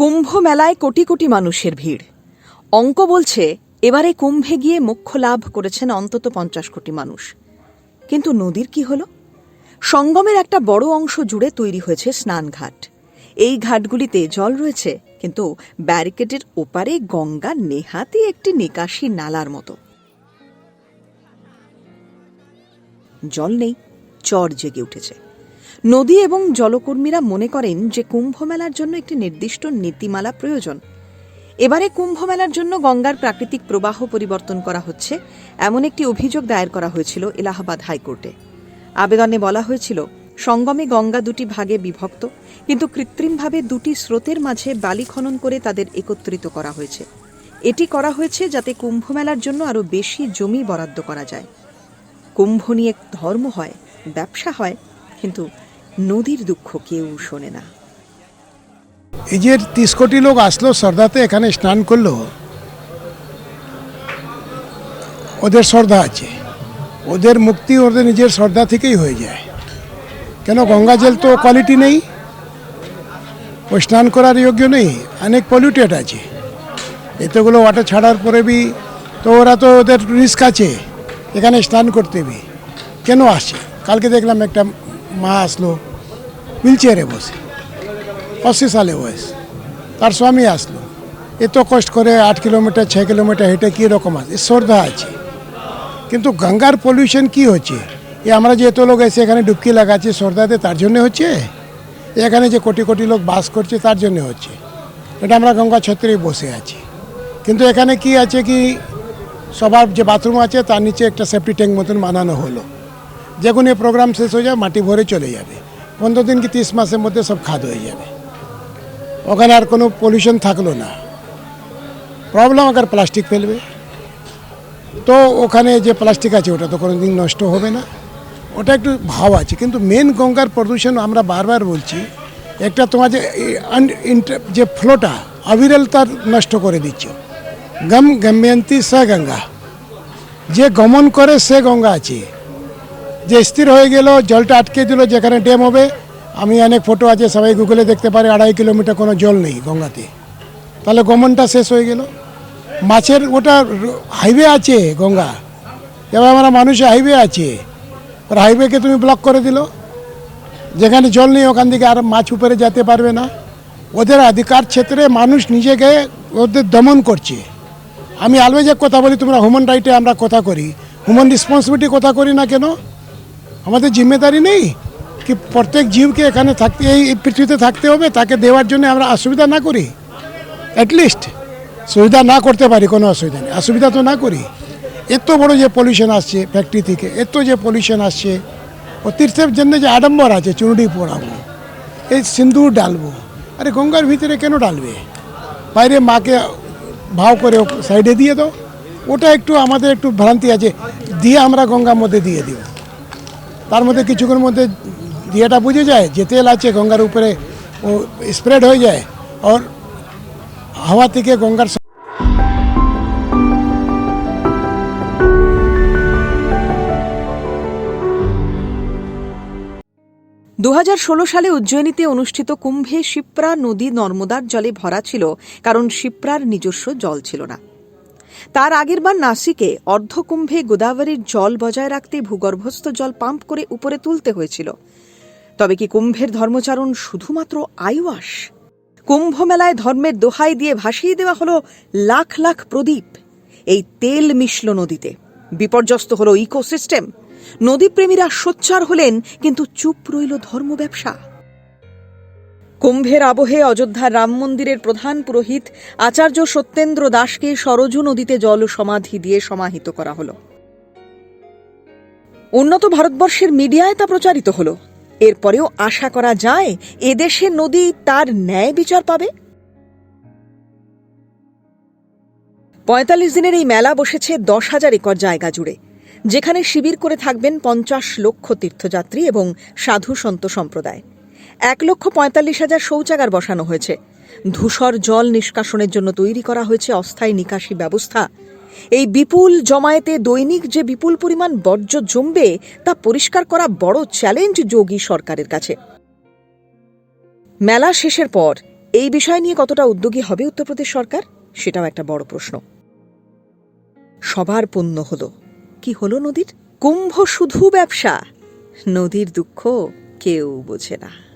কুম্ভ মেলায় কোটি কোটি মানুষের ভিড়। অঙ্ক বলছে, এবারে কুম্ভে গিয়ে মোক্ষ লাভ করেছেন অন্তত পঞ্চাশ কোটি মানুষ। কিন্তু নদীর কি হলো? সঙ্গমের একটা বড় অংশ জুড়ে তৈরি হয়েছে স্নানঘাট। এই ঘাটগুলিতে জল রয়েছে, কিন্তু ব্যারিকেডের ওপারে গঙ্গা নেহাতি একটি নিকাশি নালার মতো। জল নেই, চর জেগে উঠেছে। নদী এবং জলকর্মীরা মনে করেন যে কুম্ভ মেলার জন্য একটি নির্দিষ্ট নীতিমালা প্রয়োজন। এবারে কুম্ভ মেলার জন্য গঙ্গার প্রাকৃতিক প্রবাহ পরিবর্তন করা হচ্ছে, এমন একটি অভিযোগ দায়ের করা হয়েছিল এলাহাবাদ হাইকোর্টে। আবেদনে বলা হয়েছিল, সঙ্গমে গঙ্গা দুটি ভাগে বিভক্ত, কিন্তু কৃত্রিমভাবে দুটি স্রোতের মাঝে বালি খনন করে তাদের একত্রিত করা হয়েছে। এটি করা হয়েছে যাতে কুম্ভ মেলার জন্য আরও বেশি জমি বরাদ্দ করা যায়। কুম্ভ নিয়ে ধর্ম হয়, ব্যবসা হয়, কিন্তু নদীর দুঃখ কেউ শোনে না। এই যে তিরিশ কোটি লোক আসলো শ্রদ্ধাতে এখানে স্নান করল। ওদের শ্রদ্ধা আছে। ওদের মুক্তি ওদের নিজের শ্রদ্ধা থেকেই হয়ে যায়। কেন, গঙ্গা জল তো কোয়ালিটি নেই। ও স্নান করার যোগ্য নেই। অনেক পলিউটেড আছে। এতগুলো ওয়াটার ছাড়ার পরে বি তো ওরা তো ওদের রিস্ক আছে। এখানে স্নান করতে বি। কেন আসছে কালকে দেখলাম একটা মা আসলো। হুইল চেয়ারে বসে। অশি সালে বয়স। তার স্বামী আসলো। এত কষ্ট করে আট কিলোমিটার, ছয় কিলোমিটার হেঁটে কী রকম আছে? শ্রদ্ধা আছে। কিন্তু গঙ্গার পলিউশন কি হচ্ছে? এ আমরা যে এত লোক এসে এখানে ডুবকি লাগাচ্ছি শ্রদ্ধাতে তার জন্য হচ্ছে? এখানে যে কোটি কোটি লোক বাস করছে, তার জন্য হচ্ছে। এটা আমরা গঙ্গা ছত্রেই বসে আছি। কিন্তু এখানে কি আছে কি? সবার যে বাথরুম আছে, তার নিচে একটা সেফটি ট্যাঙ্ক মতন বানানো হলো। যখন এই প্রোগ্রাম শেষ হয়ে যায়, মাটি ভরে চলে যাবে। পনেরো দিন কি তিরিশ মাসের মধ্যে সব খাদ হয়ে যাবে। ওখানে আর কোনো পলিউশন থাকল না। প্রবলেম আকার প্লাস্টিক ফেলবে। তো ওখানে যে প্লাস্টিক আছে, ওটা তো কোনো দিন নষ্ট হবে না। ওটা একটু ভাব আছে, কিন্তু মেন গঙ্গার প্রদূষণ আমরা বারবার বলছি, একটা তোমার যে যে ফ্লোটা অবিরল তার নষ্ট করে দিচ্ছ। গম গম্যন্তী স গঙ্গা। যে গমন করে সে গঙ্গা আছে। যে স্থির হয়ে গেল, জলটা আটকে দিল, যেখানে ড্যাম হবে। আমি অনেক ফটো আছে, সবাই গুগলে দেখতে পারে, আড়াই কিলোমিটার কোনো জল নেই গঙ্গাতে। তাহলে গমনটা শেষ হয়ে গেল। মাছের ওটা হাইওয়ে আছে গঙ্গা। এবার আমরা মানুষের হাইওয়ে আছে। আর হাইওয়েকে তুমি ব্লক করে দিল। যেখানে জল নেই, ওখান থেকে আর মাছ উপরে যেতে পারবে না। ওদের অধিকার ক্ষেত্রে মানুষ নিজেকে ওদের দমন করছে। আমি আলওয়েজ কথা বলি, তোমরা হিউম্যান রাইটে আমরা কথা করি। হিউম্যান রেসপন্সিবিলিটি কথা করি না কেন? আমাদের জিম্মেদারি নেই কি প্রত্যেক জীবকে এখানে থাকতে, এই পৃথিবীতে থাকতে হবে, তাকে দেওয়ার জন্য আমরা অসুবিধা না করি। অ্যাটলিস্ট সুবিধা না করতে পারি, কোনো অসুবিধা নেই। অসুবিধা তো না করি। এত বড় যে পলিউশন আসছে ফ্যাক্টরি থেকে, এত যে পলিউশন আসছে, ও তীর্থের জন্য যে আডম্বর আছে চুনড়ি পোড়াবো, এই সিন্দুর ডালবো। আরে গঙ্গার ভিতরে কেন ডালবে? বাইরে মাকে ভাও করে সাইডে দিয়ে দাও। ওটা একটু আমাদের একটু ভ্রান্তি আছে, দিয়ে আমরা গঙ্গার মধ্যে দিয়ে দিব। তার মধ্যে কিছুক্ষণের মধ্যে দিয়েটা বুঝে যায় যে তেল আছে, গঙ্গার উপরে ও স্প্রেড হয়ে যায়। আর হাওয়া থেকে গঙ্গার দু হাজার ষোলো সালে উজ্জয়িনীতে অনুষ্ঠিত কুম্ভে শিপ্রা নদী নর্মদার জলে ভরা ছিল, কারণ শিপ্রার নিজস্ব জল ছিল না। তার আগেরবার নাসিকে অর্ধকুম্ভে গোদাবরীর জল বজায় রাখতে ভূগর্ভস্থ জল পাম্প করে উপরে তুলতে হয়েছিল। তবে কি কুম্ভের ধর্মচারণ শুধুমাত্র আইওয়াস কুম্ভ মেলায় ধর্মের দোহাই দিয়ে ভাসিয়ে দেওয়া হলো লাখ লাখ প্রদীপ এই তেল মিশল নদীতে। বিপর্যস্ত হলো ইকোসিস্টেম। নদীপ্রেমীরা সোচ্চার হলেন, কিন্তু চুপ রইল ধর্ম ব্যবসা কুম্ভের আবহে অযোধ্যার রাম মন্দিরের প্রধান পুরোহিত আচার্য সত্যেন্দ্র দাসকে সরজু নদীতে জল সমাধি দিয়ে সমাহিত করা হলো। উন্নত ভারতবর্ষের মিডিয়ায় তা প্রচারিত হলো। এরপরেও আশা করা যায়, এদেশে নদী তার ন্যায় বিচার পাবে? পঁয়তাল্লিশ দিনের এই মেলা বসেছে দশ হাজার একর জায়গা জুড়ে। যেখানে শিবির করে থাকবেন পঞ্চাশ লক্ষ তীর্থযাত্রী এবং সাধু সন্ত সম্প্রদায়। এক লক্ষ পঁয়তাল্লিশ হাজার শৌচাগার বসানো হয়েছে। ধূসর জল নিষ্কাশনের জন্য তৈরি করা হয়েছে অস্থায়ী নিকাশি ব্যবস্থা। এই বিপুল জমায়েতে দৈনিক যে বিপুল পরিমাণ বর্জ্য জমবে, তা পরিষ্কার করা বড় চ্যালেঞ্জ যোগী সরকারের কাছে। মেলা শেষের পর, এই বিষয় নিয়ে কতটা উদ্যোগী হবে উত্তরপ্রদেশ সরকার? সেটাও একটা বড় প্রশ্ন। সবার পণ্য হলো। কি হলো নদীর? কুম্ভ শুধু ব্যবসা, নদীর দুঃখ কেউ বোঝে না।